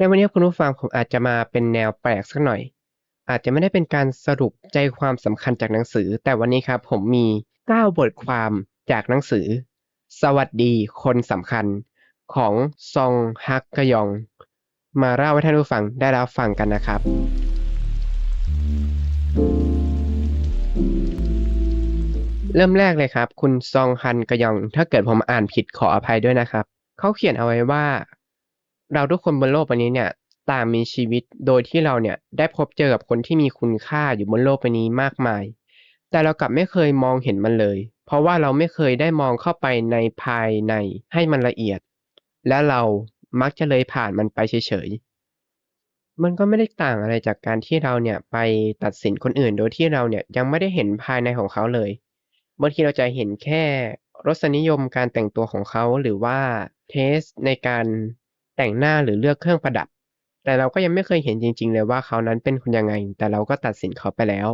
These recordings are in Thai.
ในวันนี้คุณผู้ฟังผมอาจจะมาเป็นแนวแปลกสักหน่อย อาจจะไม่ได้เป็นการสรุปใจความสำคัญจากหนังสือ แต่วันนี้ครับผมมี 9 บทความจากหนังสือ สวัสดีคนสำคัญของซองฮักกยอง มาเล่าให้ท่านผู้ฟังได้รับฟังกันนะครับ เริ่มแรกเลยครับ คุณซองฮันกยอง ถ้าเกิดผมอ่านผิดขออภัยด้วยนะครับ เขาเขียนเอาไว้ว่า เราทุกคนบนโลกใบนี้เนี่ยต่างมีชีวิตโดยที่เราเนี่ยได้พบเจอกับคนที่มีคุณค่าอยู่บนโลกใบนี้มากมาย แต่เรากลับไม่เคยมองเห็นมันเลย เพราะว่าเราไม่เคยได้มองเข้าไปในภายในให้มันละเอียด และเรามักจะเลยผ่านมันไปเฉยๆ มันก็ไม่ได้ต่างอะไรจากการที่เราเนี่ยไปตัดสินคนอื่นโดยที่เราเนี่ยยังไม่ได้เห็นภายในของเขาเลยบางทีเราจะเห็นแค่รสนิยมการแต่งตัวของเขาหรือว่าเทสในการ แต่งหน้าหรือเลือกเครื่องประดับ แต่เราก็ยังไม่เคยเห็นจริง ๆ เลยว่าเขานั้นเป็นคนยังไง แต่เราก็ตัดสินเขาไปแล้ว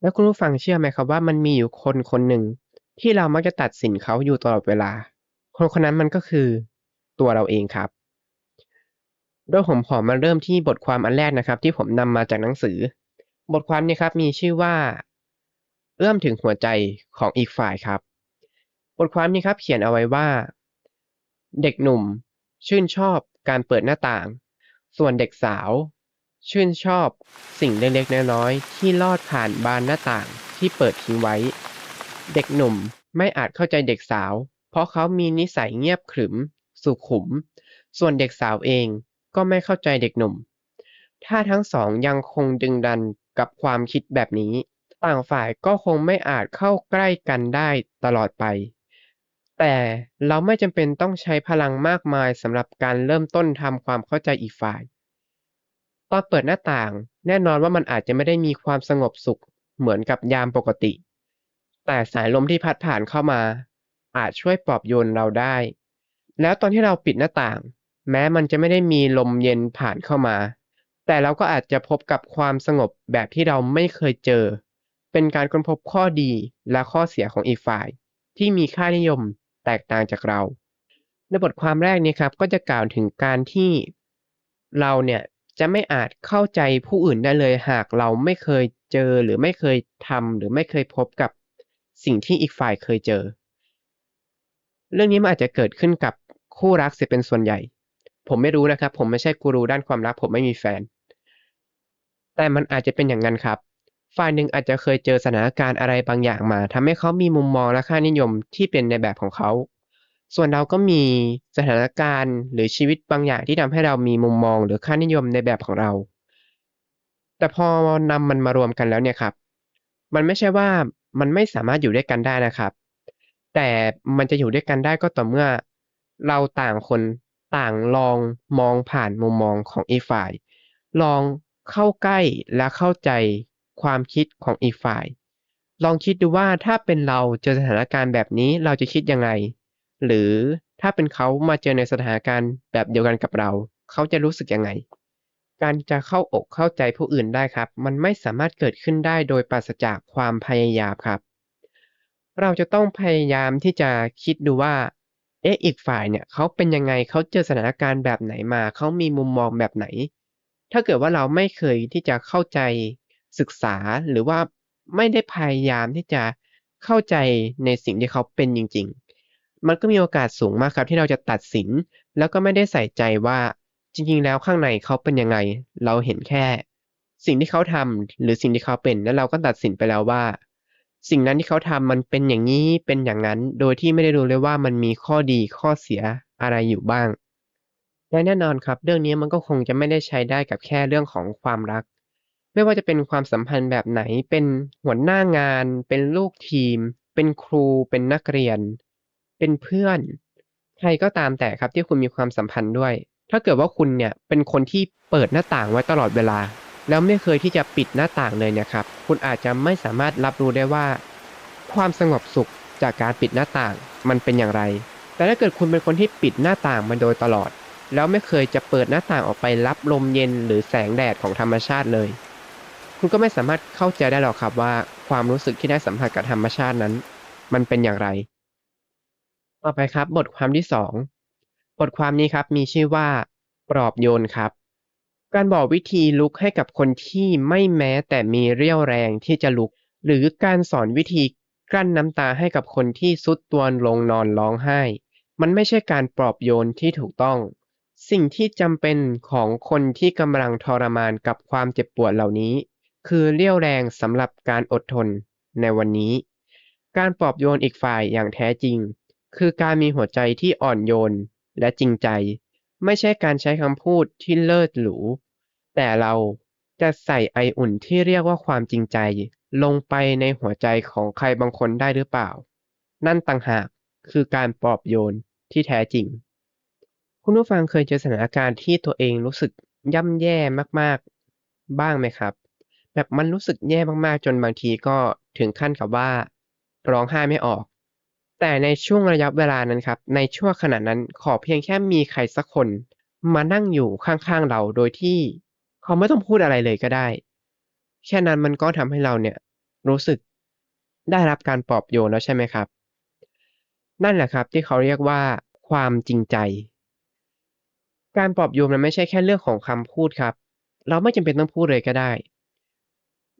แล้วคุณผู้ฟังเชื่อไหมครับว่ามันมีอยู่คนคนหนึ่งที่เรามักจะตัดสินเขาอยู่ตลอดเวลา คนคนนั้นมันก็คือตัวเราเองครับ โดยผมขอมาเริ่มที่บทความอันแรกนะครับ ที่ผมนำมาจากหนังสือ บทความนี้ครับมีชื่อว่า เอื้อมถึงหัวใจของอีกฝ่ายครับ บทความนี้ครับเขียนเอาไว้ว่า เด็กหนุ่ม ชื่นชอบการเปิดหน้าต่าง ส่วนเด็กสาว ชื่นชอบสิ่งเล็กๆน้อยๆที่ลอดผ่านบานหน้าต่างที่เปิดทิ้งไว้ เด็กหนุ่มไม่อาจเข้าใจเด็กสาว เพราะเขามีนิสัยเงียบขรึม สุขุม ส่วนเด็กสาวเองก็ไม่เข้าใจเด็กหนุ่ม ถ้าทั้งสองยังคงดึงดันกับความคิดแบบนี้ ต่างฝ่ายก็คงไม่อาจเข้าใกล้กันได้ตลอดไป แต่เราไม่จำเป็นต้องใช้พลังมากมายสำหรับการเริ่มต้นทำความเข้าใจอีกฝ่าย ตอนเปิดหน้าต่าง แน่นอนว่ามันอาจจะไม่ได้มีความสงบสุขเหมือนกับยามปกติ แต่สายลมที่พัดผ่านเข้ามา อาจช่วยปลอบโยนเราได้ แล้วตอนที่เราปิดหน้าต่าง แม้มันจะไม่ได้มีลมเย็นผ่านเข้ามา แต่เราก็อาจจะพบกับความสงบแบบที่เราไม่เคยเจอ เป็นการค้นพบข้อดีและข้อเสียของอีกฝ่าย ที่มีค่านิยม แตกต่างจากเรา ในบทความแรกนี้ครับก็จะกล่าวถึงการที่เราเนี่ยจะไม่อาจเข้าใจผู้อื่นได้เลยหากเราไม่เคยเจอหรือไม่เคยทำหรือไม่เคยพบกับสิ่งที่อีกฝ่ายเคยเจอ เรื่องนี้มันอาจจะเกิดขึ้นกับคู่รักเสียเป็นส่วนใหญ่ ผมไม่รู้นะครับ ผมไม่ใช่กูรูด้านความรัก ผมไม่มีแฟน แต่มันอาจจะเป็นอย่างนั้นครับ ฝ่ายหนึ่งอาจจะเคยเจอสถานการณ์อะไรบางอย่างมาทำให้เขามีมุมมองและค่านิยมที่เป็นในแบบของเขา ส่วนเราก็มีสถานการณ์หรือชีวิตบางอย่างที่ทำให้เรามีมุมมองหรือค่านิยมในแบบของเรา แต่พอนำมันมารวมกันแล้วเนี่ยครับ มันไม่ใช่ว่ามันไม่สามารถอยู่ด้วยกันได้นะครับ แต่มันจะอยู่ด้วยกันได้ก็ต่อเมื่อ เราต่างคนต่างลองมองผ่านมุมมองของอีกฝ่าย ลองเข้าใกล้และเข้าใจ ความคิดของอีกฝ่าย ลองคิดดูว่าถ้าเป็นเราเจอสถานการณ์แบบนี้เราจะคิดยังไง หรือถ้าเป็นเขามาเจอในสถานการณ์แบบเดียวกันกับเรา เขาจะรู้สึกยังไง การจะเข้าอกเข้าใจผู้อื่นได้ครับ มันไม่สามารถเกิดขึ้นได้โดยปราศจากความพยายามครับ เราจะต้องพยายามที่จะคิดดูว่าเอ๊ะอีกฝ่ายเนี่ยเขาเป็นยังไงเขาเจอสถานการณ์แบบไหนมาเขามีมุมมองแบบไหน ถ้าเกิดว่าเราไม่เคยที่จะเข้าใจ ศึกษาหรือว่าไม่ได้พยายามที่จะเข้าใจในสิ่งที่เขาเป็นจริง ๆ มันก็มีโอกาสสูงมากครับที่เราจะตัดสิน แล้วก็ไม่ได้ใส่ใจว่าจริง ๆ แล้วข้างในเขาเป็นยังไง เราเห็นแค่ สิ่งที่เขาทำหรือสิ่งที่เขาเป็นแล้วเราก็ตัดสินไปแล้วว่า สิ่งนั้นที่เขาทำมันเป็นอย่างนี้เป็นอย่างนั้น โดยที่ไม่ได้รู้เลยว่ามันมีข้อดีข้อเสียอะไรอยู่บ้างและแน่นอนครับ เรื่องนี้มันก็คงจะไม่ได้ใช้ได้กับแค่เรื่องของความรัก ไม่ว่าจะเป็นความสัมพันธ์แบบไหน เป็นหัวหน้างาน เป็นลูกทีม เป็นครู เป็นนักเรียน เป็นเพื่อน ใครก็ตามแต่ครับที่คุณมีความสัมพันธ์ด้วย ถ้าเกิดว่าคุณเนี่ยเป็นคนที่เปิดหน้าต่างไว้ตลอดเวลา แล้วไม่เคยที่จะปิดหน้าต่างเลยเนะครับ คุณอาจจะไม่สามารถรับรู้ได้ว่า ความสงบสุขจากการปิดหน้าต่างมันเป็นอย่างไร แต่ถ้าเกิดคุณเป็นคนที่ปิดหน้าต่างมาโดยตลอด แล้วไม่เคยจะเปิดหน้าต่างออกไปรับลมเย็นหรือแสงแดดของธรรมชาติเลย คุณก็ไม่สามารถเข้าใจได้หรอกครับว่าความรู้สึกที่ได้สัมผัสกับธรรมชาตินั้น มันเป็นอย่างไร ต่อไปครับ บทความที่สองบทความนี้ครับมีชื่อว่า ปลอบโยนครับ การบอกวิธีลุกให้กับคนที่ไม่แม้แต่มีเรี่ยวแรงที่จะลุก หรือการสอนวิธีกลั้นน้ำตาให้กับคนที่ทรุดตัวลงนอนร้องไห้ มันไม่ใช่การปลอบโยนที่ถูกต้อง สิ่งที่จำเป็นของคนที่กำลังทรมานกับความเจ็บปวดเหล่านี้ คือเรี่ยวแรงสำหรับการอดทนในวันนี้ การปลอบโยนอีกฝ่ายอย่างแท้จริง คือการมีหัวใจที่อ่อนโยนและจริงใจ ไม่ใช่การใช้คำพูดที่เลิศหรู แต่เราจะใส่ไออุ่นที่เรียกว่าความจริงใจ ลงไปในหัวใจของใครบางคนได้หรือเปล่า นั่นต่างหากคือการปลอบโยนที่แท้จริง คุณผู้ฟังเคยเจอสถานการณ์ที่ตัวเองรู้สึกย่ำแย่มากๆ บ้างไหมครับ แบบมันรู้สึกแย่มากๆ จนบางทีก็ถึงขั้นกับว่า ร้องไห้ไม่ออก แต่ในช่วงระยะเวลานั้นครับ ในช่วงขณะนั้นขอเพียงแค่มีใครสักคน มานั่งอยู่ข้างๆเราโดยที่เขาไม่ต้องพูดอะไรเลยก็ได้ แค่นั้นมันก็ทำให้เราเนี่ยรู้สึกได้รับการปลอบโยนแล้วใช่ไหมครับ นั่นแหละครับที่เขาเรียกว่า ความจริงใจ การปลอบโยนมันไม่ใช่แค่เรื่องของคำพูดครับ เราไม่จำเป็นต้องพูดเลยก็ได้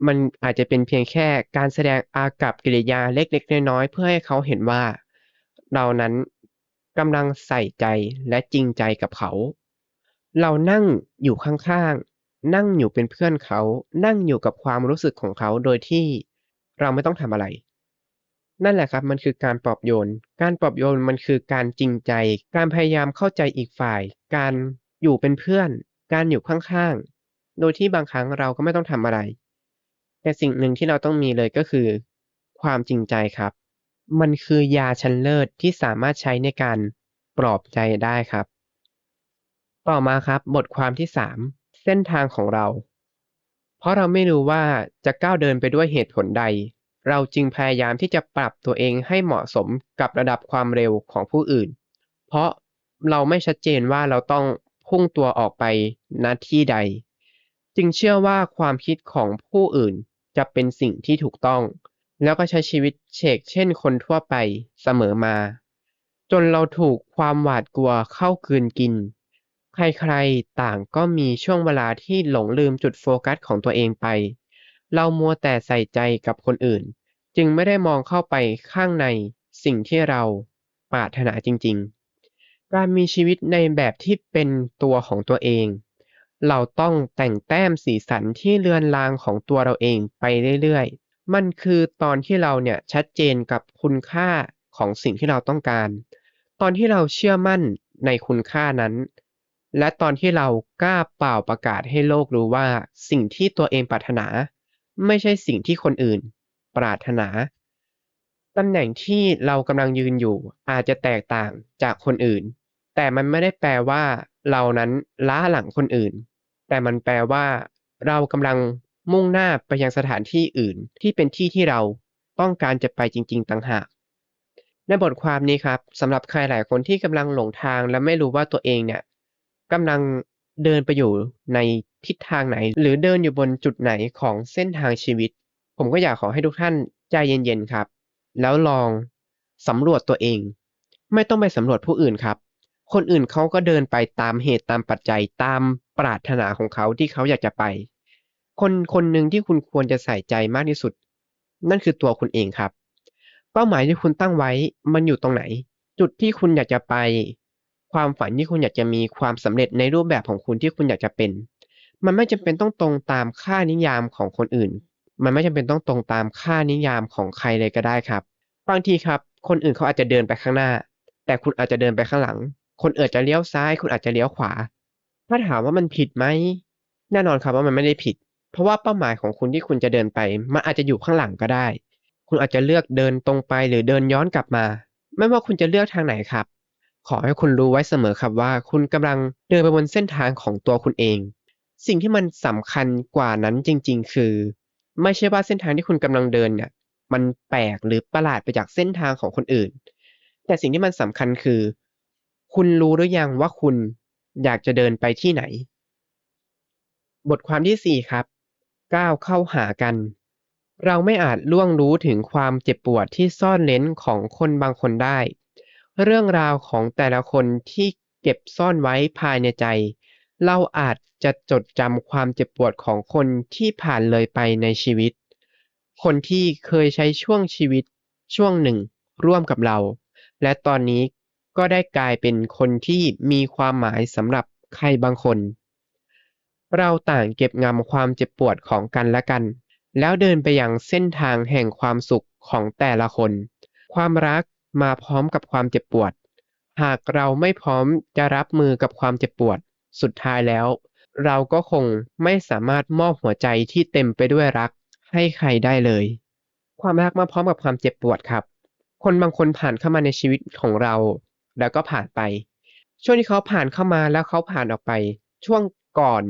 มันอาจจะเป็นเพียงแค่การแสดงอากับกิริยาเล็กๆน้อยๆเพื่อให้เขาเห็นว่า เรานั้นกำลังใส่ใจและจริงใจกับเขา เรานั่งอยู่ข้างๆ นั่งอยู่เป็นเพื่อนเขา นั่งอยู่กับความรู้สึกของเขาโดยที่เราไม่ต้องทำอะไร นั่นแหละครับมันคือการปลอบโยน การปลอบโยนมันคือการจริงใจ การพยายามเข้าใจอีกฝ่าย การอยู่เป็นเพื่อน การอยู่ข้างๆ โดยที่บางครั้งเราก็ไม่ต้องทำอะไร แต่สิ่งหนึ่งที่เราต้องมีเลยก็คือ ความจริงใจครับ มันคือยาชั้นเลิศที่สามารถใช้ในการปลอบใจได้ครับ ต่อมาครับ บทความที่ 3 เส้นทางของเรา เพราะเราไม่รู้ว่าจะก้าวเดินไปด้วยเหตุผลใด เราจึงพยายามที่จะปรับตัวเองให้เหมาะสมกับระดับความเร็วของผู้อื่น เพราะเราไม่ชัดเจนว่าเราต้องพุ่งตัวออกไปณที่ใด จึงเชื่อว่าความคิดของผู้อื่น จะเป็นสิ่งที่ถูกต้อง แล้วก็ใช้ชีวิตเฉกเช่นคนทั่วไปเสมอมา จนเราถูกความหวาดกลัวเข้ากืนกิน ใครๆต่างก็มีช่วงเวลาที่หลงลืมจุดโฟกัสของตัวเองไป เรามัวแต่ใส่ใจกับคนอื่น จึงไม่ได้มองเข้าไปข้างในสิ่งที่เราปรารถนาจริง ๆ การมีชีวิตในแบบที่เป็นตัวของตัวเอง เราต้องแต่งแต้มสีสันที่เลือนลางของตัวเราเองไปเรื่อยๆ มันคือตอนที่เราเนี่ยชัดเจนกับคุณค่าของสิ่งที่เราต้องการ ตอนที่เราเชื่อมั่นในคุณค่านั้น และตอนที่เรากล้าเป่าประกาศให้โลกรู้ว่าสิ่งที่ตัวเองปรารถนา ไม่ใช่สิ่งที่คนอื่น ปรารถนาตำแหน่งที่เรากำลังยืนอยู่อาจจะแตกต่างจากคนอื่น แต่มันไม่ได้แปลว่าเรานั้นล้าหลังคนอื่น แต่มันแปลว่าเรากำลังมุ่งหน้าไปยังสถานที่อื่น ที่เป็นที่ที่เราต้องการจะไปจริง ๆ ต่างหาก ในบทความนี้ครับสำหรับใครหลายคนที่กำลังหลงทางและไม่รู้ว่าตัวเองเนี่ยกำลังเดินไปอยู่ในทิศทางไหน หรือเดินอยู่บนจุดไหนของเส้นทางชีวิต ผมก็อยากขอให้ทุกท่านใจเย็นๆครับ แล้วลองสำรวจตัวเอง ไม่ต้องไปสำรวจผู้อื่นครับ คนอื่นเขาก็เดินไปตามเหตุตามปัจจัยตามปรารถนาของเขาที่เขาอยากจะไป คนคนหนึ่งที่คุณควรจะใส่ใจมากที่สุด นั่นคือตัวคุณเองครับ เป้าหมายที่คุณตั้งไว้มันอยู่ตรงไหน จุดที่คุณอยากจะไป ความฝันที่คุณอยากจะมีความสำเร็จในรูปแบบของคุณที่คุณอยากจะเป็น มันไม่จำเป็นต้องตรงตามค่านิยามของคนอื่น มันไม่จำเป็นต้องตรงตามค่านิยามของใครเลยก็ได้ครับบางทีครับ คนอื่นเขาอาจจะเดินไปข้างหน้า แต่คุณอาจจะเดินไปข้างหลัง คนอื่นจะเลี้ยวซ้าย คุณอาจจะเลี้ยวขวา ถ้าถามว่ามันผิดไหมแน่นอนครับว่ามันไม่ได้ผิด เพราะว่าเป้าหมายของคุณที่คุณจะเดินไป มันอาจจะอยู่ข้างหลังก็ได้ คุณอาจจะเลือกเดินตรงไปหรือเดินย้อนกลับมา ไม่ว่าคุณจะเลือกทางไหนครับ ขอให้คุณรู้ไว้เสมอครับว่า คุณกำลังเดินไปบนเส้นทางของตัวคุณเอง สิ่งที่มันสำคัญกว่านั้นจริง ๆ คือ ไม่ใช่ว่าเส้นทางที่คุณกำลังเดินเนี่ยมันแปลกหรือประหลาดไปจากเส้นทางของคนอื่น แต่สิ่งที่มันสำคัญคือ คุณรู้หรือยังว่าคุณอยากจะเดินไปที่ไหน บทความที่4ครับ ก้าวเข้าหากัน เราไม่อาจล่วงรู้ถึงความเจ็บปวดที่ซ่อนเร้นของคนบางคนได้ เรื่องราวของแต่ละคนที่เก็บซ่อนไว้ภายในใจ เราอาจจะจดจำความเจ็บปวดของคนที่ผ่านเลยไปในชีวิต คนที่เคยใช้ช่วงชีวิตช่วงหนึ่งร่วมกับเรา และตอนนี้ ก็ได้กลายเป็นคนที่มีความหมายสำหรับใครบางคน เราต่างเก็บงำความเจ็บปวดของกันและกัน แล้วเดินไปยังเส้นทางแห่งความสุขของแต่ละคน ความรักมาพร้อมกับความเจ็บปวด หากเราไม่พร้อมจะรับมือกับความเจ็บปวด สุดท้ายแล้ว เราก็คงไม่สามารถมอบหัวใจที่เต็มไปด้วยรักให้ใครได้เลย ความรักมาพร้อมกับความเจ็บปวดครับ คนบางคนผ่านเข้ามาในชีวิตของเรา แล้วก็ผ่านไป ช่วงที่เขาผ่านเข้ามาแล้วเขาผ่านออกไป ช่วงก่อน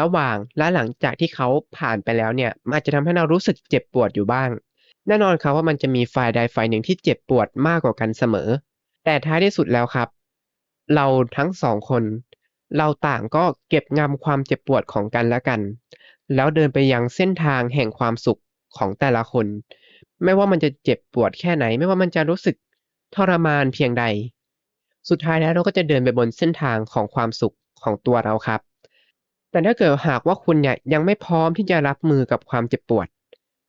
ระหว่างและหลังจากที่เขาผ่านไปแล้วเนี่ยมันอาจจะทำให้เรารู้สึกเจ็บปวดอยู่บ้าง แน่นอนครับว่ามันจะมีฝ่ายใดฝ่ายหนึ่งที่เจ็บปวดมากกว่ากันเสมอ แต่ท้ายที่สุดแล้วครับ เราทั้งสองคน เราต่างก็เก็บงำความเจ็บปวดของกันและกัน แล้วเดินไปยังเส้นทางแห่งความสุขของแต่ละคน ไม่ว่ามันจะเจ็บปวดแค่ไหน ไม่ว่ามันจะรู้สึกทรมานเพียงใด สุดท้ายแล้วเราก็จะเดินไปบนเส้นทางของความสุขของตัวเราครับ แต่ถ้าเกิดหากว่าคุณเนี่ยยังไม่พร้อมที่จะรับมือกับความเจ็บปวด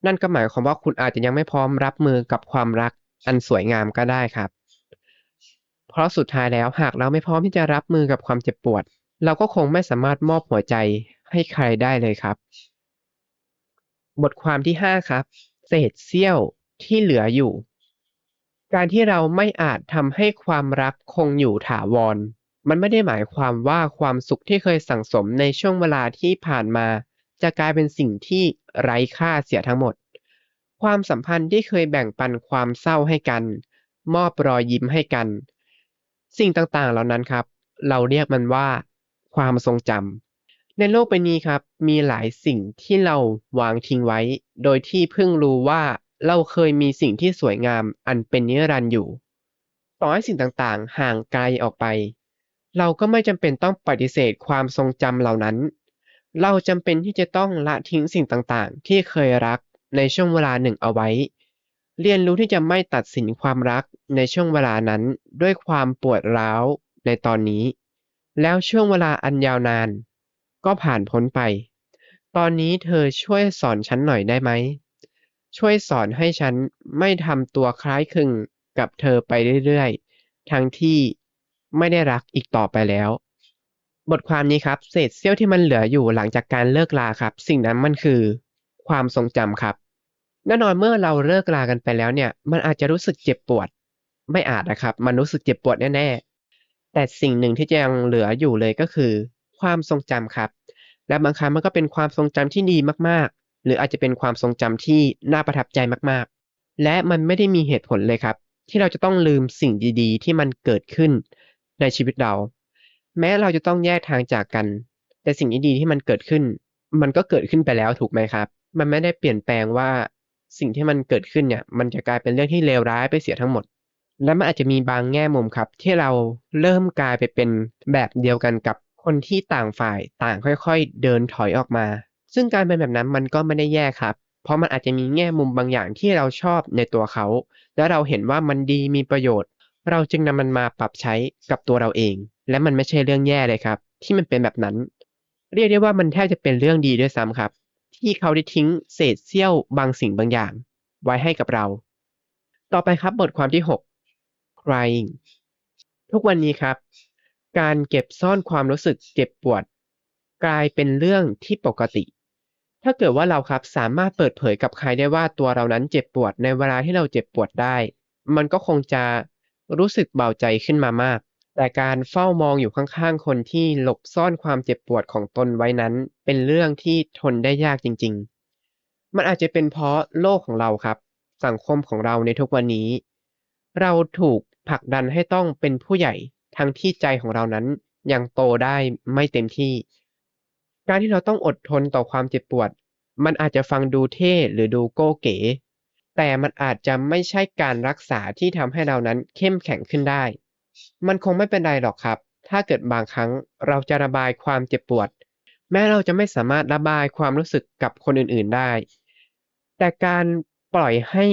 นั่นก็หมายความว่าคุณอาจจะยังไม่พร้อมรับมือกับความรักอันสวยงามก็ได้ครับ เพราะสุดท้ายแล้วหากเราไม่พร้อมที่จะรับมือกับความเจ็บปวด เราก็คงไม่สามารถมอบหัวใจให้ใครได้เลยครับ บทความที่ 5 ครับ เศษเสี้ยวที่เหลืออยู่ การที่เราไม่อาจทำให้ความรักคงอยู่ถาวร มันไม่ได้หมายความว่าความสุขที่เคยสั่งสมในช่วงเวลาที่ผ่านมา จะกลายเป็นสิ่งที่ไร้ค่าเสียทั้งหมด ความสัมพันธ์ที่เคยแบ่งปันความเศร้าให้กัน มอบรอยยิ้มให้กัน สิ่งต่างๆเหล่านั้นครับ เราเรียกมันว่า ความทรงจำในโลกใบนี้ครับ มีหลายสิ่งที่เราวางทิ้งไว้ โดยที่เพิ่งรู้ว่า เราเคยมีสิ่งที่สวยงามอันเป็นนิรันดร์อยู่ ต่อให้สิ่งต่างๆ ห่างไกลออกไป เราก็ไม่จำเป็นต้องปฏิเสธความทรงจำเหล่านั้น เราจำเป็นที่จะต้องละทิ้งสิ่งต่างๆ ที่เคยรักในช่วงเวลาหนึ่งเอาไว้ เรียนรู้ที่จะไม่ตัดสินความรักในช่วงเวลานั้นด้วยความปวดร้าวในตอนนี้ แล้วช่วงเวลาอันยาวนาน ก็ผ่านพ้นไป ตอนนี้เธอช่วยสอนฉันหน่อยได้ไหม ช่วยสอนให้ฉันไม่ทำตัวคล้ายคลึงกับเธอไปเรื่อยๆ ทั้งที่ไม่ได้รักอีกต่อไปแล้ว บทความนี้ครับ เศษเสี้ยวที่มันเหลืออยู่หลังจากการเลิกลาครับ สิ่งนั้นมันคือความทรงจำครับแน่นอนเมื่อเราเลิกลากันไปแล้วเนี่ย มันอาจจะรู้สึกเจ็บปวด ไม่อาจนะครับ มันรู้สึกเจ็บปวดแน่ๆ แต่สิ่งหนึ่งที่จะยังเหลืออยู่เลยก็คือ ความทรงจำครับ และบางครั้งมันก็เป็นความทรงจำที่ดีมากๆ หรืออาจจะเป็นความทรงจำที่น่าประทับใจมากๆ และมันไม่ได้มีเหตุผลเลยครับ ที่เราจะต้องลืมสิ่งดีๆ ที่มันเกิดขึ้นในชีวิตเรา แม้เราจะต้องแยกทางจากกัน แต่สิ่งดีๆที่มันเกิดขึ้น มันก็เกิดขึ้นไปแล้วถูกไหมครับ มันไม่ได้เปลี่ยนแปลงว่าสิ่งที่มันเกิดขึ้นเนี่ยมันจะกลายเป็นเรื่องที่เลวร้ายไปเสียทั้งหมด และมันอาจจะมีบางแง่มุมครับ ที่เราเริ่มกลายไปเป็นแบบเดียวกันกับคนที่ต่างฝ่ายต่างค่อยๆ เดินถอยออกมา ซึ่งการเป็นแบบนั้นมันก็ไม่ได้แย่ครับ เพราะมันอาจจะมีแง่มุมบางอย่างที่เราชอบในตัวเขา และเราเห็นว่ามันดีมีประโยชน์ เราจึงนำมันมาปรับใช้กับตัวเราเอง และมันไม่ใช่เรื่องแย่เลยครับ ที่มันเป็นแบบนั้น เรียกได้ว่ามันแทบจะเป็นเรื่องดีด้วยซ้ำครับ ที่เขาได้ทิ้งเศษเสี้ยวบางสิ่งบางอย่าง ไว้ให้กับเรา ต่อไปครับบทความที่ 6 crying ทุกวันนี้ครับ การเก็บซ่อนความรู้สึกเจ็บปวด กลายเป็นเรื่องที่ปกติ ถ้าเกิดว่าเราครับสามารถเปิดเผยกับใครได้ว่าตัวเรานั้นเจ็บปวดในเวลาที่เราเจ็บปวดได้ มันก็คงจะรู้สึกเบาใจขึ้นมามาก แต่การเฝ้ามองอยู่ข้างๆ คนที่หลบซ่อนความเจ็บปวดของตนไว้นั้น เป็นเรื่องที่ทนได้ยากจริง ๆ มันอาจจะเป็นเพราะโลกของเราครับ สังคมของเราในทุกวันนี้ เราถูกผลักดันให้ต้องเป็นผู้ใหญ่ทั้งที่ใจของเรานั้นยังโตได้ไม่เต็มที่ การที่เราต้องอดทนต่อความเจ็บปวด มันอาจจะฟังดูเท่หรือดูโก้เก๋ แต่มันอาจจะไม่ใช่การรักษาที่ทำให้เรานั้นเข้มแข็งขึ้นได้ มันคงไม่เป็นไรหรอกครับ ถ้าเกิดบางครั้งเราจะระบายความเจ็บปวด แม้เราจะไม่สามารถระบายความรู้สึกกับคนอื่นๆได้ แต่การปล่อยให้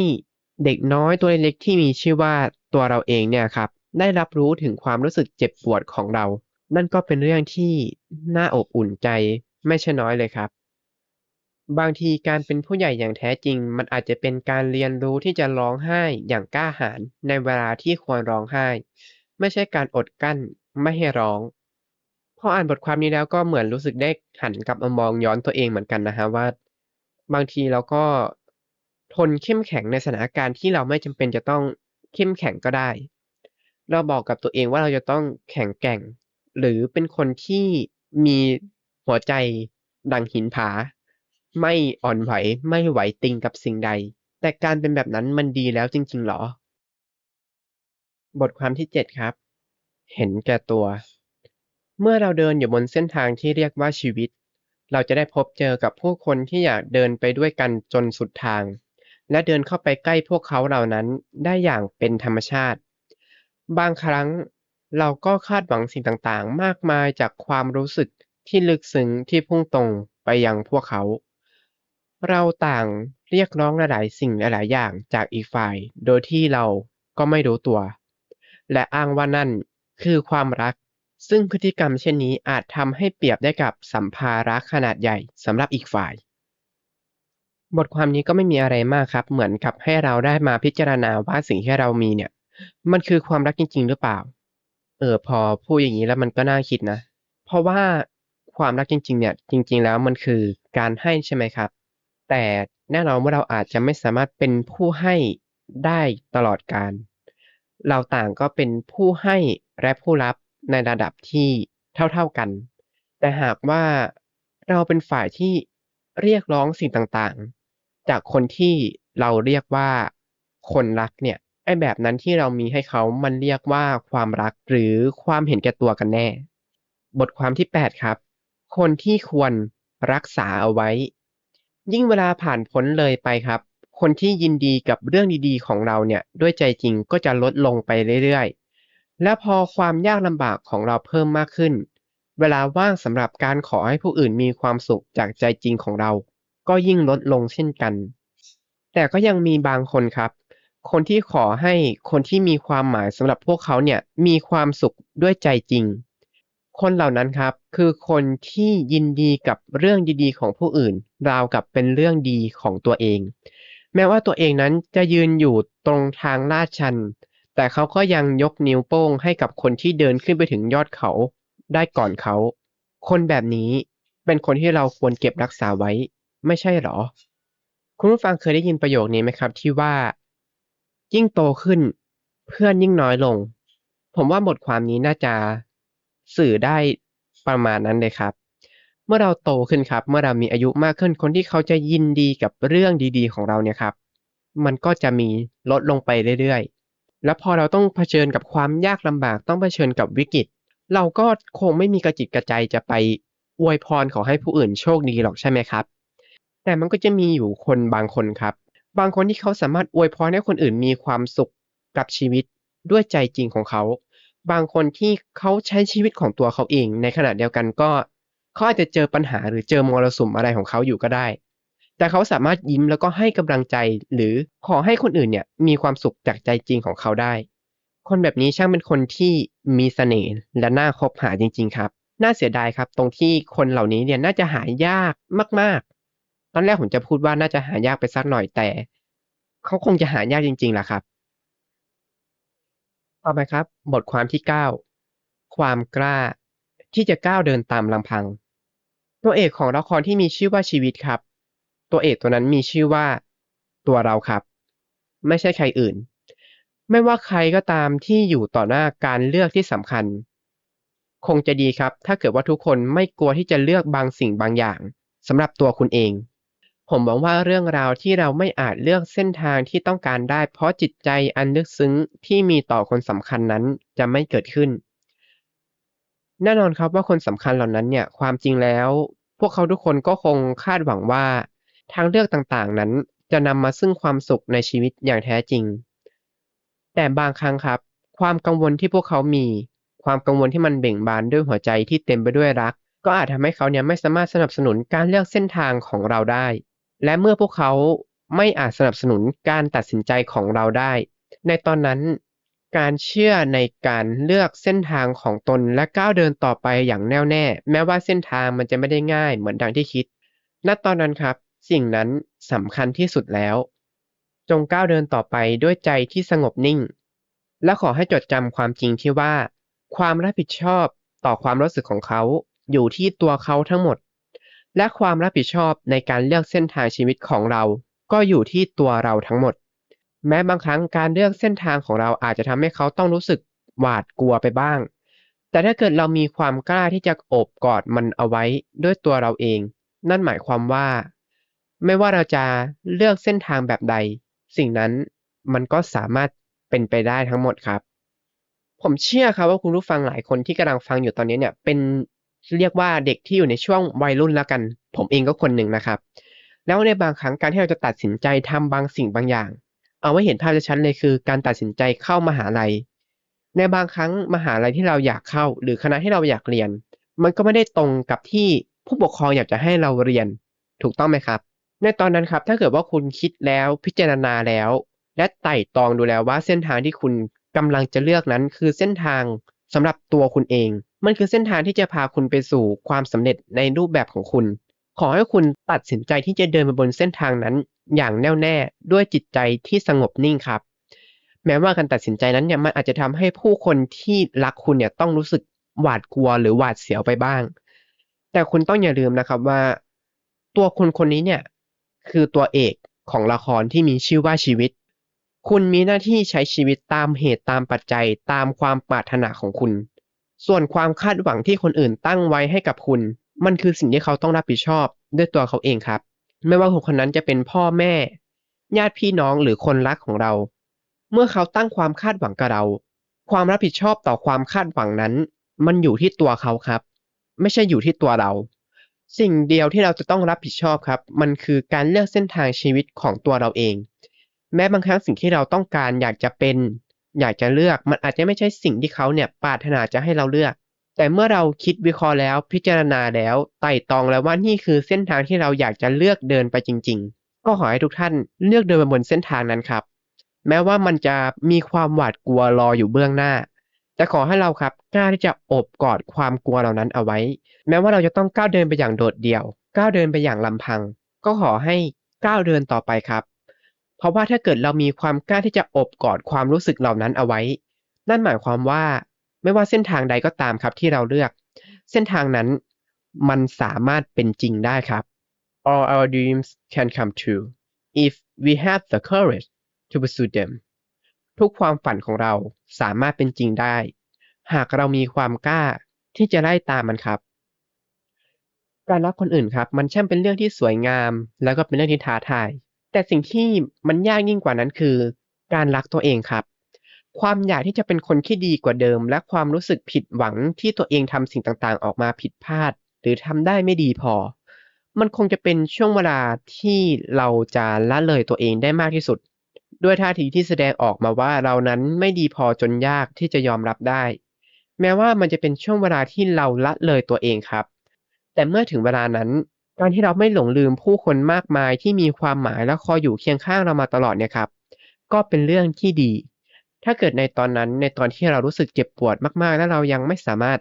เด็กน้อยตัวเล็กๆที่มีชื่อว่าตัวเราเองเนี่ยครับ ได้รับรู้ถึงความรู้สึกเจ็บปวดของเรา นั่นก็เป็นเรื่องที่น่าอบอุ่นใจไม่ใช่น้อยเลยครับ บางทีการเป็นผู้ใหญ่อย่างแท้จริง มันอาจจะเป็นการเรียนรู้ที่จะร้องไห้อย่างกล้าหาญในเวลาที่ควรร้องไห้ ไม่ใช่การอดกั้นไม่ให้ร้องพออ่านบทความนี้แล้วก็เหมือนรู้สึกได้หันกลับมามองย้อนตัวเองเหมือนกันนะครับว่า บางทีเราก็ทนเข้มแข็งในสถานการณ์ที่เราไม่จำเป็นจะต้องเข้มแข็งก็ได้ เราบอกกับตัวเองว่าเราจะต้องแข็งแกร่ง หรือเป็นคนที่มีหัวใจดังหินผา ไม่อ่อนไหวไม่ไหวติงกับสิ่งใด แต่การเป็นแบบนั้นมันดีแล้วจริง ๆ หรอ บทความที่ 7 ครับ เห็นแก่ตัว เมื่อเราเดินอยู่บนเส้นทางที่เรียกว่าชีวิต เราจะได้พบเจอกับผู้คนที่อยากเดินไปด้วยกันจนสุดทาง และเดินเข้าไปใกล้พวกเขาเหล่านั้นได้อย่างเป็นธรรมชาติ บางครั้ง เราก็คาดหวังสิ่งต่างๆ มากมายจากความรู้สึกที่ลึกซึ้งที่พุ่งตรงไปยังพวกเขา เราต่างเรียกร้องหลายสิ่งหลายอย่างจากอีกฝ่าย โดยที่เราก็ไม่รู้ตัว และอ้างว่านั่นคือความรัก ซึ่งพฤติกรรมเช่นนี้อาจทำให้เปรียบได้กับสัมภาระขนาดใหญ่สำหรับอีกฝ่าย บทความนี้ก็ไม่มีอะไรมากครับ เหมือนกับให้เราได้มาพิจารณาว่าสิ่งที่เรามีเนี่ย มันคือความรักจริง ๆ หรือเปล่า เออพอพูดอย่างนี้แล้วมันก็น่าคิดนะ เพราะว่าความรักจริง ๆ เนี่ย จริง ๆ แล้วมันคือการให้ใช่ไหมครับ แต่แน่นอนว่าเราอาจจะไม่สามารถเป็นผู้ให้ได้ตลอดกาลเราต่างก็เป็นผู้ให้และผู้รับในระดับที่เท่า ๆกัน แต่หากว่าเราเป็นฝ่ายที่เรียกร้องสิ่งต่างๆ จากคนที่เราเรียกว่าคนรักเนี่ย ไอ้แบบนั้นที่เรามีให้เขามันเรียกว่าความรักหรือความเห็นแก่ตัวกันแน่ บทความที่ 8 ครับ คนที่ควรรักษาเอาไว้ ยิ่งเวลาผ่านพ้นเลยไปครับ คนที่ยินดีกับเรื่องดีๆ ของเราเนี่ยด้วยใจจริงก็จะลดลงไปเรื่อยๆ และพอความยากลำบากของเราเพิ่มมากขึ้น เวลาว่างสำหรับการขอให้ผู้อื่นมีความสุขจากใจจริงของเรา ก็ยิ่งลดลงเช่นกัน แต่ก็ยังมีบางคนครับ คนที่ขอให้คนที่มีความหมายสำหรับพวกเขาเนี่ยมีความสุขด้วยใจจริง คนเหล่านั้นครับ คือคนที่ยินดีกับเรื่องดีๆ ของผู้อื่น ราวกับเป็นเรื่องดีของตัวเอง แม้ว่าตัวเองนั้นจะยืนอยู่ตรงทางลาดชัน แต่เขาก็ยังยกนิ้วโป้งให้กับคนที่เดินขึ้นไปถึงยอดเขาได้ก่อนเขา คนแบบนี้เป็นคนที่เราควรเก็บรักษาไว้ ไม่ใช่หรอ คุณผู้ฟังเคยได้ยินประโยคนี้ไหมครับ ที่ว่า ยิ่งโตขึ้น เพื่อนยิ่งน้อยลง ผมว่าบทความนี้น่าจะสื่อได้ประมาณนั้นเลยครับ เมื่อเราโตขึ้นครับ เมื่อเรามีอายุมากขึ้นคนที่เขาจะยินดีกับเรื่องดีๆ ของเราเนี่ยครับ มันก็จะมีลดลงไปเรื่อยๆ แล้วพอเราต้องเผชิญกับความยากลำบากต้องเผชิญกับวิกฤต เราก็คงไม่มีกระจิตกระใจจะไปอวยพรขอให้ผู้อื่นโชคดีหรอกใช่ไหมครับ แต่มันก็จะมีอยู่คนบางคนครับ บางคนที่เขาสามารถอวยพรให้คนอื่นมีความสุขกับชีวิตด้วยใจจริงของเขา บางคนที่เขาใช้ชีวิตของตัวเขาเอง ในขณะเดียวกันก็เขาอาจจะเจอปัญหาหรือเจอมรสุมอะไรของเขาอยู่ก็ได้ แต่เขาสามารถยิ้มแล้วก็ให้กำลังใจ หรือขอให้คนอื่นเนี่ยมีความสุขจากใจจริงของเขาได้ คนแบบนี้ช่างเป็นคนที่มีเสน่ห์และน่าคบหาจริง ๆ ครับ น่าเสียดายครับ ตรงที่คนเหล่านี้เนี่ยน่าจะหายากมากๆ ตอนแรกผมจะพูดว่าน่าจะหายากไปสักหน่อยแต่เขาคงจะหายากจริงๆแหละครับต่อไปครับ บทความที่9ความกล้า ที่จะก้าวเดินตามลำพัง ตัวเอกของละครที่มีชื่อว่าชีวิตครับ ตัวเอกตัวนั้นมีชื่อว่า ตัวเราครับ ไม่ใช่ใครอื่น ไม่ว่าใครก็ตามที่อยู่ต่อหน้าการเลือกที่สำคัญ คงจะดีครับ ถ้าเกิดว่าทุกคนไม่กลัวที่จะเลือกบางสิ่งบางอย่างสำหรับตัวคุณเอง ผมหวังว่าเรื่องราวที่เราไม่อาจเลือกเส้นทางที่ต้องการได้ เพราะจิตใจอันลึกซึ้งที่มีต่อคนสำคัญนั้นจะไม่เกิดขึ้น แน่นอนครับว่าคนสำคัญเหล่านั้นเนี่ยความจริงแล้ว พวกเขาทุกคนก็คงคาดหวังว่า ทางเลือกต่างๆนั้นจะนำมาซึ่งความสุขในชีวิตอย่างแท้จริง แต่บางครั้งครับ ความกังวลที่พวกเขามี ความกังวลที่มันเบ่งบานด้วยหัวใจที่เต็มไปด้วยรัก ก็อาจทำให้เขาเนี่ยไม่สามารถสนับสนุนการเลือกเส้นทางของเราได้ และเมื่อพวกเขาไม่อาจสนับสนุนการตัดสินใจของเราได้ ในตอนนั้น การเชื่อในการเลือกเส้นทางของตนและก้าวเดินต่อไปอย่างแน่วแน่ แม้ว่าเส้นทางมันจะไม่ได้ง่ายเหมือนดังที่คิด ณ ตอนนั้นครับ สิ่งนั้นสำคัญที่สุดแล้ว จงก้าวเดินต่อไปด้วยใจที่สงบนิ่ง และขอให้จดจำความจริงที่ว่า ความรับผิดชอบต่อความรู้สึกของเขาอยู่ที่ตัวเขาทั้งหมด และความรับผิดชอบในการเลือกเส้นทางชีวิตของเรา ก็อยู่ที่ตัวเราทั้งหมด แม้บางครั้งการเลือกเส้นทางของเราอาจจะทำให้เขาต้องรู้สึกหวาดกลัวไปบ้าง แต่ถ้าเกิดเรามีความกล้าที่จะโอบกอดมันเอาไว้ด้วยตัวเราเอง นั่นหมายความว่า ไม่ว่าเราจะเลือกเส้นทางแบบใด สิ่งนั้นมันก็สามารถเป็นไปได้ทั้งหมดครับ ผมเชื่อครับว่าคุณผู้ฟังหลายคนที่กำลังฟังอยู่ตอนนี้เนี่ยเป็น เรียกว่าเด็กที่อยู่ในช่วงวัยรุ่นแล้วกัน ผมเองก็คนหนึ่งนะครับ แล้วในบางครั้งการที่เราจะตัดสินใจทำบางสิ่งบางอย่าง เอาไว้เห็นภาพชัดเลยคือ การตัดสินใจเข้ามหาลัย ในบางครั้งมหาลัยที่เราอยากเข้า หรือคณะที่เราอยากเรียน มันก็ไม่ได้ตรงกับที่ผู้ปกครองอยากจะให้เราเรียน ถูกต้องไหมครับ ในตอนนั้นครับถ้าเกิดว่าคุณคิดแล้วพิจารณาแล้ว และไต่ตรองดูแล้วว่าเส้นทางที่คุณกำลังจะเลือกนั้น คือเส้นทางสำหรับตัวคุณเอง มันคือเส้นทางที่จะพาคุณไปสู่ความสำเร็จในรูปแบบของคุณ ขอให้คุณตัดสินใจที่จะเดินไปบนเส้นทางนั้น อย่างแน่วแน่ด้วยจิตใจที่สงบนิ่งครับ แม้ว่าการตัดสินใจนั้นเนี่ยมันอาจจะทำให้ผู้คนที่รักคุณเนี่ยต้องรู้สึกหวาดกลัวหรือหวาดเสียวไปบ้าง แต่คุณต้องอย่าลืมนะครับว่า ตัวคุณคนนี้เนี่ยคือตัวเอกของละครที่มีชื่อว่าชีวิต คุณมีหน้าที่ใช้ชีวิตตามเหตุตามปัจจัยตามความปรารถนาของคุณ ส่วนความคาดหวังที่คนอื่นตั้งไว้ให้กับคุณ มันคือสิ่งที่เขาต้องรับผิดชอบด้วยตัวเขาเองครับ ไม่ว่าคนคนนั้นจะเป็นพ่อแม่ ญาติพี่น้องหรือคนรักของเรา เมื่อเขาตั้งความคาดหวังกับเรา ความรับผิดชอบต่อความคาดหวังนั้น มันอยู่ที่ตัวเขาครับ ไม่ใช่อยู่ที่ตัวเรา สิ่งเดียวที่เราจะต้องรับผิดชอบครับ มันคือการเลือกเส้นทางชีวิตของตัวเราเอง แม้บางครั้งสิ่งที่เราต้องการอยากจะเป็น อยากจะเลือก มันอาจจะไม่ใช่สิ่งที่เขาเนี่ยปรารถนาจะให้เราเลือก แต่เมื่อเราคิดวิเคราะห์แล้วพิจารณาแล้วไต่ตรองแล้วว่านี่คือเส้นทางที่เราอยากจะเลือกเดินไปจริง ๆ ก็ขอให้ทุกท่านเลือกเดินไปบนเส้นทางนั้นครับ แม้ว่ามันจะมีความหวาดกลัวรออยู่เบื้องหน้าแต่ขอให้เราครับกล้าที่จะอบกอดความกลัวเหล่านั้นเอาไว้ แม้ว่าเราจะต้องก้าวเดินไปอย่างโดดเดี่ยว ก้าวเดินไปอย่างลำพัง ก็ขอให้ก้าวเดินต่อไปครับ เพราะว่าถ้าเกิดเรามีความกล้าที่จะอบกอดความรู้สึกเหล่านั้นเอาไว้ นั่นหมายความว่าไม่ว่าเส้นทางใดก็ตามครับที่เราเลือก เส้นทางนั้นมันสามารถเป็นจริงได้ครับ all our dreams can come true if we have the courage to pursue them ทุกความฝันของเราสามารถเป็นจริงได้ หากเรามีความกล้าที่จะไล่ตามมันครับ การรักคนอื่นครับ มันช่างเป็นเรื่องที่สวยงาม แล้วก็เป็นเรื่องที่ท้าทาย แต่สิ่งที่มันยากยิ่งกว่านั้นคือ การรักตัวเองครับ ความอยากที่จะเป็นคนที่ดีกว่าเดิม และความรู้สึกผิดหวังที่ตัวเองทำสิ่งต่างๆ ออกมาผิดพลาด หรือทำได้ไม่ดีพอ มันคงจะเป็นช่วงเวลาที่เราจะละเลยตัวเองได้มากที่สุด ด้วยท่าทีที่แสดงออกมาว่าเรานั้นไม่ดีพอจนยากที่จะยอมรับได้ แม้ว่ามันจะเป็นช่วงเวลาที่เราละเลยตัวเองครับ แต่เมื่อถึงเวลานั้น การที่เราไม่หลงลืมผู้คนมากมายที่มีความหมายและคอยอยู่เคียงข้างเรามาตลอดเนี่ยครับ ก็เป็นเรื่องที่ดี ถ้าเกิดในตอนนั้นในตอนที่เรารู้สึกเจ็บปวดมากๆ และเรายังไม่สามารถ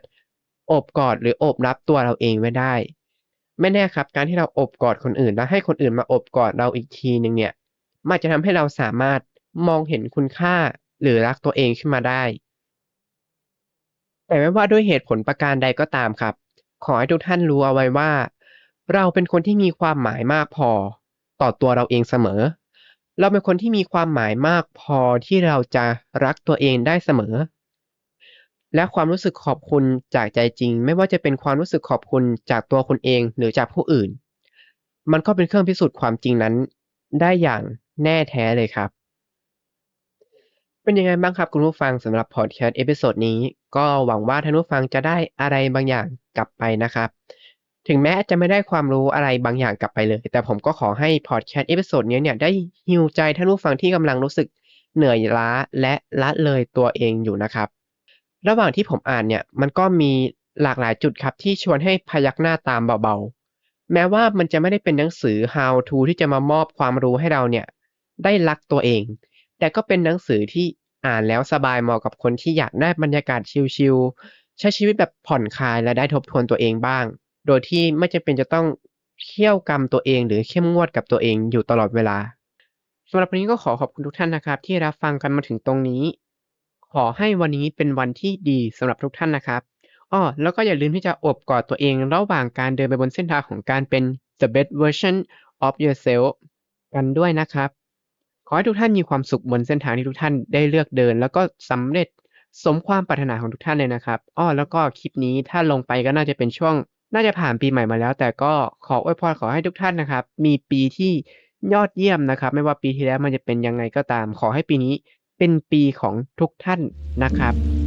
โอบกอดหรือโอบรับตัวเราเองไว้ได้ ไม่แน่ครับ การที่เราโอบกอดคนอื่น แล้วให้คนอื่นมาโอบกอดเราอีกทีหนึ่งเนี่ยมันจะทำให้เราสามารถมองเห็นคุณค่าหรือรักตัวเองขึ้นมาได้ แต่ไม่ว่าด้วยเหตุผลประการใดก็ตามครับ ขอให้ทุกท่านรู้เอาไว้ว่า เราเป็นคนที่มีความหมายมากพอ ต่อตัวเราเองเสมอ เราเป็นคนที่มีความหมายมากพอที่เราจะรักตัวเองได้เสมอ และความรู้สึกขอบคุณจากใจจริง ไม่ว่าจะเป็นความรู้สึกขอบคุณจากตัวคุณเองหรือจากผู้อื่น มันก็เป็นเครื่องพิสูจน์ความจริงนั้น ได้อย่างแน่แท้เลยครับ เป็นยังไงบ้างครับคุณผู้ฟังสำหรับพอดแคสต์เอพิโซดนี้ก็หวังว่าท่านผู้ฟังจะได้อะไรบางอย่างกลับไปนะครับ ถึงแม้จะไม่ได้ความรู้อะไรบางอย่างกลับไปเลย แต่ผมก็ขอให้พอดแคสต์เอพิโซดนี้เนี่ยได้ฮิวใจท่านผู้ฟังที่กำลังรู้สึกเหนื่อยล้าและละเลยตัวเองอยู่นะครับ ระหว่างที่ผมอ่านเนี่ยมันก็มีหลากหลายจุดครับที่ชวนให้พยักหน้าตามเบาๆ แม้ว่ามันจะไม่ได้เป็นหนังสือ how to ที่จะมามอบความรู้ให้เราเนี่ยได้รักตัวเอง แต่ก็เป็นหนังสือที่อ่านแล้วสบายเหมาะกับคนที่อยากได้บรรยากาศชิลๆใช้ชีวิตแบบผ่อนคลายและได้ทบทวนตัวเองบ้าง โดยที่ไม่จำเป็นจะต้องเคี่ยวกรรมตัวเอง หรือเข้มงวดกับตัวเองอยู่ตลอดเวลาสำหรับวันนี้ก็ขอขอบคุณทุกท่านนะครับ ที่รับฟังกันมาถึงตรงนี้ ขอให้วันนี้เป็นวันที่ดีสำหรับทุกท่านนะครับอ้อแล้วก็อย่าลืมที่จะอบกอดตัวเองระหว่างการเดินไปบนเส้นทางของการเป็น the best version of yourself กันด้วยนะครับ ขอให้ทุกท่านมีความสุขบนเส้นทางที่ทุกท่านได้เลือกเดิน แล้วก็สำเร็จสมความปรารถนาของทุกท่านเลยนะครับอ้อแล้วก็คลิปนี้ถ้าลงไปก็น่าจะเป็นช่วง น่าจะผ่านปีใหม่มาแล้ว แต่ก็ขออวยพรขอให้ทุกท่านนะครับ มีปีที่ยอดเยี่ยมนะครับ ไม่ว่าปีที่แล้วมันจะเป็นยังไงก็ตาม ขอให้ปีนี้เป็นปีของทุกท่านนะครับ